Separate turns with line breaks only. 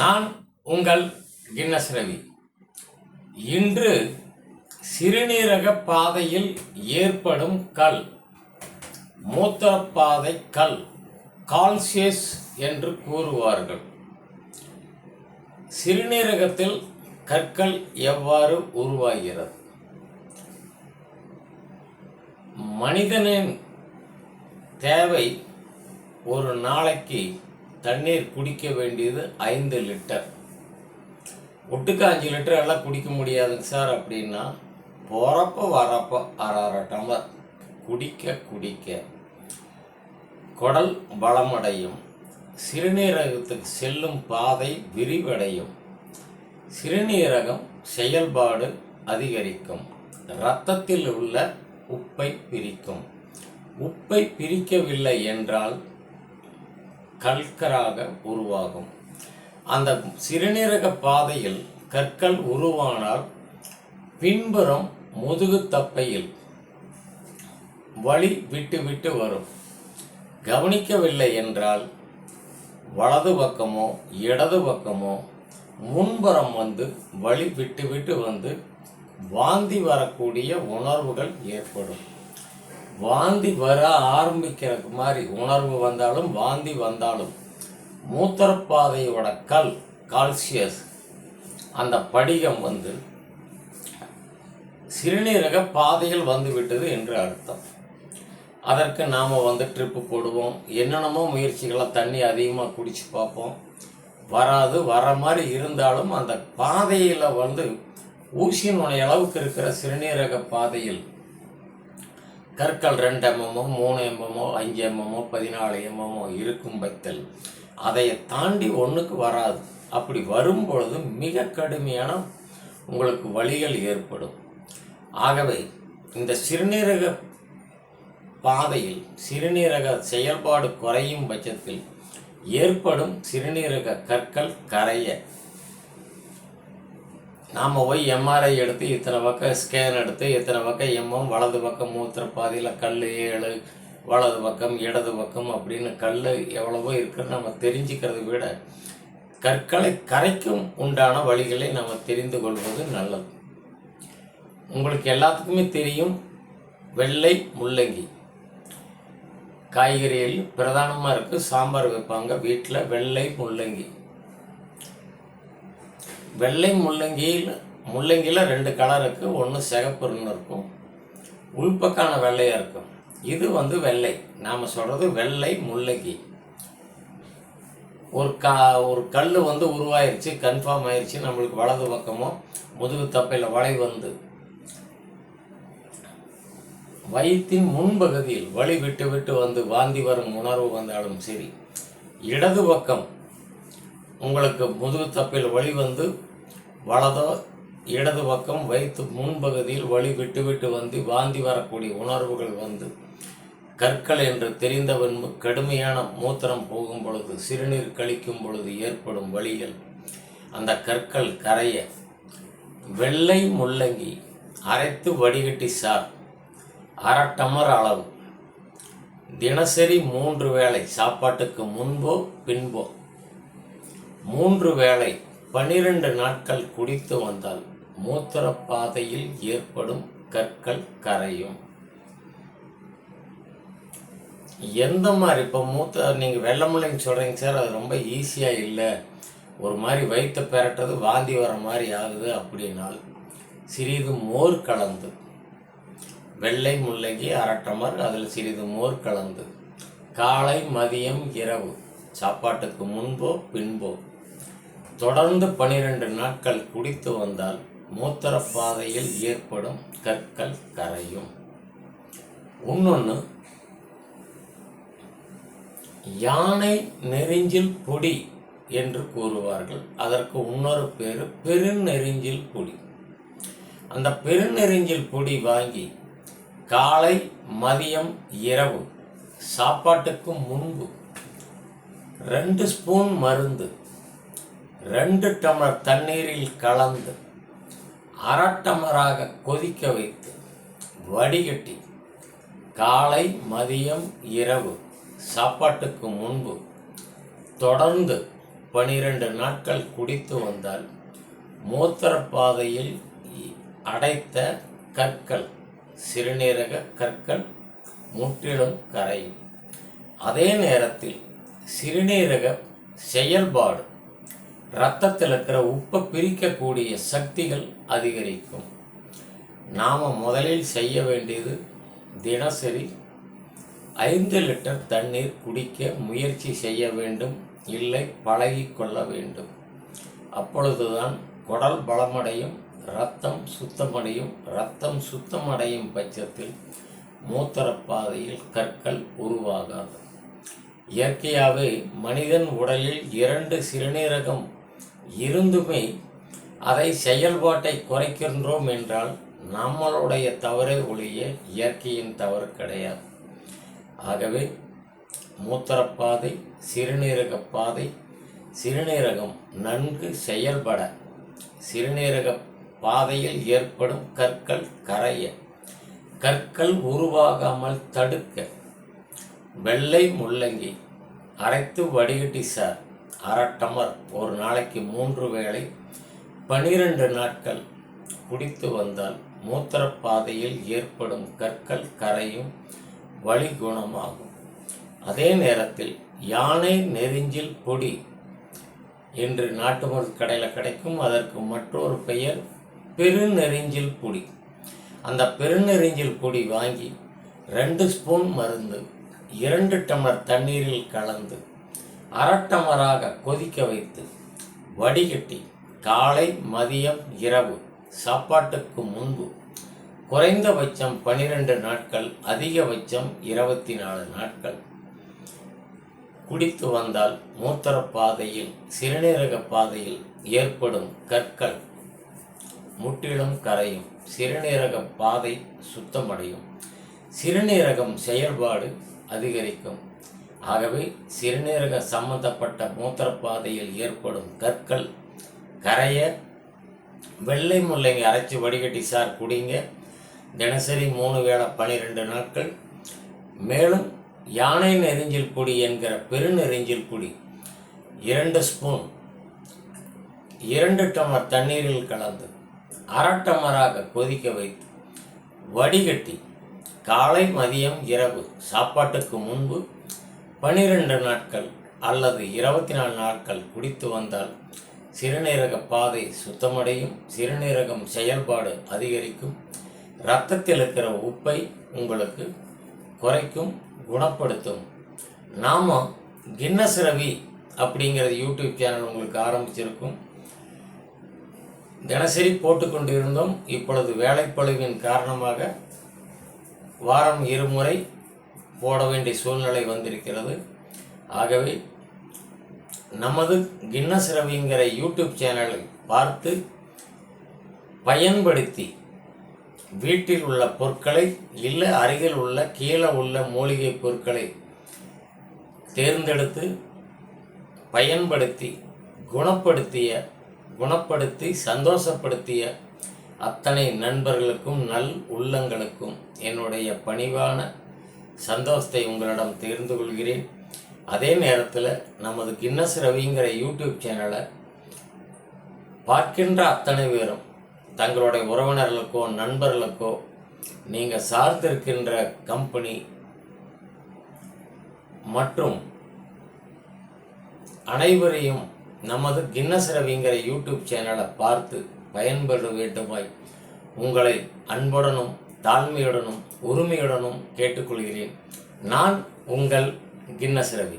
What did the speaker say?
நான் உங்கள் கின்னஸ் ரவி இன்று சிறுநீரக பாதையில் ஏற்படும் கல் மூத்திரப்பாதை கல் கால்சியஸ் என்று கூறுவார்கள். சிறுநீரகத்தில் கற்கள் எவ்வாறு உருவாகிறது? மனிதனின் தேவை ஒரு நாளைக்கு தண்ணீர் குடிக்க வேண்டியது ஐந்து லிட்டர். ஒட்டுக்கு அஞ்சு லிட்டர் எல்லாம் குடிக்க முடியாதுங்க சார் அப்படின்னா போகிறப்ப வரப்போ அரை அரை டம்ளர். குடிக்க குடிக்க. குடல் பலமடையும். சிறுநீரகத்துக்கு செல்லும் பாதை விரிவடையும். சிறுநீரகம் செயல்பாடு அதிகரிக்கும். இரத்தத்தில் உள்ள உப்பை பிரிக்கும். உப்பை பிரிக்கவில்லை என்றால் கல்கராக உருவாகும். அந்த சிறுநீரக பாதையில் கற்கள் உருவானால் பின்புறம் முதுகு தப்பையில் வழி விட்டு விட்டு வரும். கவனிக்கவில்லை என்றால் வலது பக்கமோ இடது பக்கமோ முன்புறம் வந்து வழி விட்டு விட்டு வந்து வாந்தி வரக்கூடிய உணர்வுகள் ஏற்படும். வாந்தி வர ஆரம்பிக்கிற மாதிரி உணர்வு வந்தாலும் வாந்தி வந்தாலும் மூத்திரப்பாதையோட கல் கால்சியஸ் அந்த படிகம் வந்து சிறுநீரக பாதையில் வந்து விட்டது என்று அர்த்தம். அதற்கு நாம் வந்து ட்ரிப்பு போடுவோம். என்னென்னமோ முயற்சிகளை தண்ணி அதிகமாக குடிச்சு பார்ப்போம். வராது வர மாதிரி இருந்தாலும் அந்த பாதையில் வந்து ஊசியினுடைய அளவுக்கு இருக்கிற சிறுநீரக பாதையில் கற்கள் ரெண்டு எம்எம்மோ மூணு எம்எம்ஓ அஞ்சு எம்எம்ஓ பதினாலு எம்எம்ஓ இருக்கும் பட்சத்தில் அதை தாண்டி ஒன்றுக்கு வராது. அப்படி வரும் பொழுது மிக கடுமையான உங்களுக்கு வழிகள் ஏற்படும். ஆகவே இந்த சிறுநீரக பாதையில் சிறுநீரக செயல்பாடு குறையும் பட்சத்தில் ஏற்படும் சிறுநீரக கற்கள் கரைய நாம் போய் எம்ஆர்ஐ எடுத்து இத்தனை பக்கம் ஸ்கேன் எடுத்து இத்தனை பக்கம் எம்எம் வலது பக்கம் மூத்திர பாதையில் கல் ஏழு வலது பக்கம் இடது பக்கம் அப்படின்னு கல் எவ்வளவோ இருக்குன்னு நம்ம தெரிஞ்சுக்கிறத விட கற்களை கரைக்கும் உண்டான வழிகளை நம்ம தெரிந்து கொள்வது நல்லது. உங்களுக்கு எல்லாத்துக்குமே தெரியும் வெள்ளை முள்ளங்கி. காய்கறிகள் பிரதானமாக இருக்குது சாம்பார் வைப்பாங்க வீட்டில் வெள்ளை முள்ளங்கி. வெள்ளை முள்ளங்கியில் முள்ளங்கியில் ரெண்டு கலர் இருக்குது ஒன்று சிகப்புன்னு இருக்கும். உள்பக்கான வெள்ளையாக இருக்கும். இது வந்து வெள்ளை. நாம் சொல்கிறது வெள்ளை முள்ளங்கி. ஒரு கா ஒரு கல் வந்து உருவாயிருச்சு கன்ஃபார்ம் ஆயிடுச்சு நம்மளுக்கு வலது பக்கமோ முதுகு தப்பையில் வளை வந்து. வயிற்றின் முன்பகுதியில் வழி விட்டு விட்டு வந்து வாந்தி வரும் உணர்வு வந்தாலும் சரி இடது பக்கம் உங்களுக்கு முதுகு தப்பையில் வலி வந்து வலதோ இடது பக்கம் வைத்து முன்பகுதியில் வழி விட்டு விட்டு வந்து வாந்தி வரக்கூடிய உணர்வுகள் வந்து கற்கள் என்று தெரிந்தவன் கடுமையான மூத்திரம் போகும் பொழுது சிறுநீர் கழிக்கும் பொழுது ஏற்படும் வழிகள். அந்த கற்கள் கரைய வெள்ளை முள்ளங்கி அரைத்து வடிகட்டி சார். அரை டமர் அளவு. தினசரி மூன்று வேளை சாப்பாட்டுக்கு முன்போ பின்போ. மூன்று வேளை பனிரெண்டு நாட்கள் குடித்து வந்தால் மூத்திரப்பாதையில் ஏற்படும் கற்கள் கரையும். எந்த மாதிரி இப்போ மூத்த நீங்கள் வெள்ளமுள்ளைங்க சொல்கிறீங்க சார் அது ரொம்ப ஈஸியாக இல்லை. ஒரு மாதிரி வயிற்று பெரட்டது வாந்தி வர மாதிரி ஆகுது அப்படின்னால் சிறிது மோர் கலந்து வெள்ளை முள்ளங்கி அரை டமர் அதில் சிறிது மோர் கலந்து காலை மதியம் இரவு சாப்பாட்டுக்கு முன்போ பின்போ தொடர்ந்து பனிரெண்டு நாட்கள் குடித்து வந்தால் மூத்திரப்பாதையில் ஏற்படும் கற்கள் கரையும். இன்னொன்று யானை நெறிஞ்சில் பொடி என்று கூறுவார்கள். அதற்கு இன்னொரு பேர் பெருநெறிஞ்சில் பொடி அந்த பெருநெறிஞ்சில் பொடி வாங்கி காலை மதியம் இரவு சாப்பாட்டுக்கு முன்பு ரெண்டு ஸ்பூன் மருந்து ரெண்டு டம்ளர் தண்ணீரில் கலந்து அரட்டமராக கொதிக்க வைத்து வடிகட்டி காலை மதியம் இரவு சாப்பாட்டுக்கு முன்பு தொடர்ந்து பனிரெண்டு நாட்கள் குடித்து வந்தால் மூத்திரப்பாதையில் அடைத்த கற்கள் சிறுநீரக கற்கள் முற்றிலும் கரையும். அதே நேரத்தில் சிறுநீரக செயல்பாடு இரத்தத்தில் இருக்கிற உப்பை பிரிக்கக்கூடிய சக்திகள் அதிகரிக்கும். நாம் முதலில் செய்ய வேண்டியது தினசரி ஐந்து லிட்டர் தண்ணீர் குடிக்க முயற்சி செய்ய வேண்டும் இல்லை பழகிக்கொள்ள வேண்டும். அப்பொழுதுதான் குடல் பலமடையும் இரத்தம் சுத்தமடையும் இரத்தம் சுத்தமடையும் பட்சத்தில் மூத்தரப்பாதையில் கற்கள் உருவாகாது. இயற்கையாகவே மனிதன் உடலில் இரண்டு சிறுநீரகம் இருந்துமே அதை செயல்பாட்டை குறைக்கின்றோம் என்றால் நம்மளுடைய தவறை ஒழிய இயற்கையின் தவறு கிடையாது. ஆகவே மூத்திரப்பாதை சிறுநீரக பாதை சிறுநீரகம் நன்கு செயல்பட சிறுநீரக பாதையில் ஏற்படும் கற்கள் கரைய கற்கள் உருவாகாமல் தடுக்க வெள்ளை முள்ளங்கி அரைத்து வடிகட்டி சார். அரை டமர் ஒரு நாளைக்கு மூன்று வேளை பனிரெண்டு நாட்கள் குடித்து வந்தால் மூத்திரப்பாதையில் ஏற்படும் கற்கள் கரையும் வழி குணமாகும் அதே நேரத்தில் யானை நெறிஞ்சில் பொடி என்று நாட்டு மருந்து கடையில் கிடைக்கும். அதற்கு மற்றொரு பெயர் பெருநெறிஞ்சில் பொடி. அந்த பெருநெறிஞ்சில் பொடி வாங்கி ரெண்டு ஸ்பூன் மருந்து இரண்டு டம்ளர் தண்ணீரில் கலந்து அரட்டமராக கொதிக்க வைத்து வடிகட்டி காலை மதியம் இரவு சாப்பாட்டுக்கு முன்பு குறைந்தபட்சம் பனிரெண்டு நாட்கள் அதிகபட்சம் இருபத்தி நாலு நாட்கள். குடித்து வந்தால் மூத்திரப் பாதையில் சிறுநீரக பாதையில் ஏற்படும் கற்கள் முற்றிலும் கரையும். சிறுநீரக பாதை சுத்தமடையும். சிறுநீரகம் செயல்பாடு அதிகரிக்கும். ஆகவே சிறுநீரக சம்பந்தப்பட்ட மூத்திரப்பாதையில் ஏற்படும் கற்கள் கரைய வெள்ளை முல்லைங்க அரைச்சி வடிகட்டி சார் குடிங்க. தினசரி மூணு வேளை பன்னிரெண்டு நாட்கள். மேலும் யானை நெறிஞ்சில் பொடி என்கிற பெருநெறிஞ்சில் பொடி இரண்டு ஸ்பூன். இரண்டு டம்மர் தண்ணீரில் கலந்து அரை டமராக கொதிக்க வைத்து வடிகட்டி காலை மதியம் இரவு சாப்பாட்டுக்கு முன்பு பனிரெண்டு நாட்கள் அல்லது இருபத்தி நாலு நாட்கள் குடித்து வந்தால் சிறுநீரக பாதை சுத்தமடையும் சிறுநீரகம் செயல்பாடு அதிகரிக்கும். இரத்தத்தில் இருக்கிற உப்பை உங்களுக்கு குறைக்கும் குணப்படுத்தும். நாம் கின்னஸ் ரவி அப்படிங்கிறது யூடியூப் சேனல் உங்களுக்கு ஆரம்பிச்சிருக்கும். தினசரி போட்டுக்கொண்டிருந்தோம் இப்பொழுது வேலைப்பளுவின் காரணமாக வாரம் இருமுறை போட வேண்டிய சூழ்நிலை வந்திருக்கிறது. ஆகவே நமது கின்னஸ் ரவிங்கிற யூடியூப் சேனலை பார்த்து பயன்படுத்தி வீட்டில் உள்ள பொருட்களை இல்லை அருகில் உள்ள கீழே உள்ள மூலிகை பொருட்களை தேர்ந்தெடுத்து பயன்படுத்தி குணப்படுத்திய குணப்படுத்தி சந்தோஷப்படுத்திய அத்தனை நண்பர்களுக்கும் நல் உள்ளங்களுக்கும் என்னுடைய பணிவான சந்தோஷத்தை உங்களிடம் தெரிந்து கொள்கிறேன். அதே நேரத்தில் நமது கின்னஸ் ரவிங்கிற யூடியூப் சேனலை பார்க்கின்ற அத்தனை பேரும் தங்களுடைய உறவினர்களுக்கோ நண்பர்களுக்கோ நீங்கள் சார்ந்திருக்கின்ற கம்பெனி மற்றும் அனைவரையும் நமது கின்னஸ் ரவிங்கிற யூடியூப் சேனலை பார்த்து பயன்பெற வேண்டுமாய் உங்களை அன்புடனும் தாழ்மையுடனும் உரிமையுடனும் கேட்டுக்கொள்கிறேன். நான் உங்கள் கின்னஸ் ரவி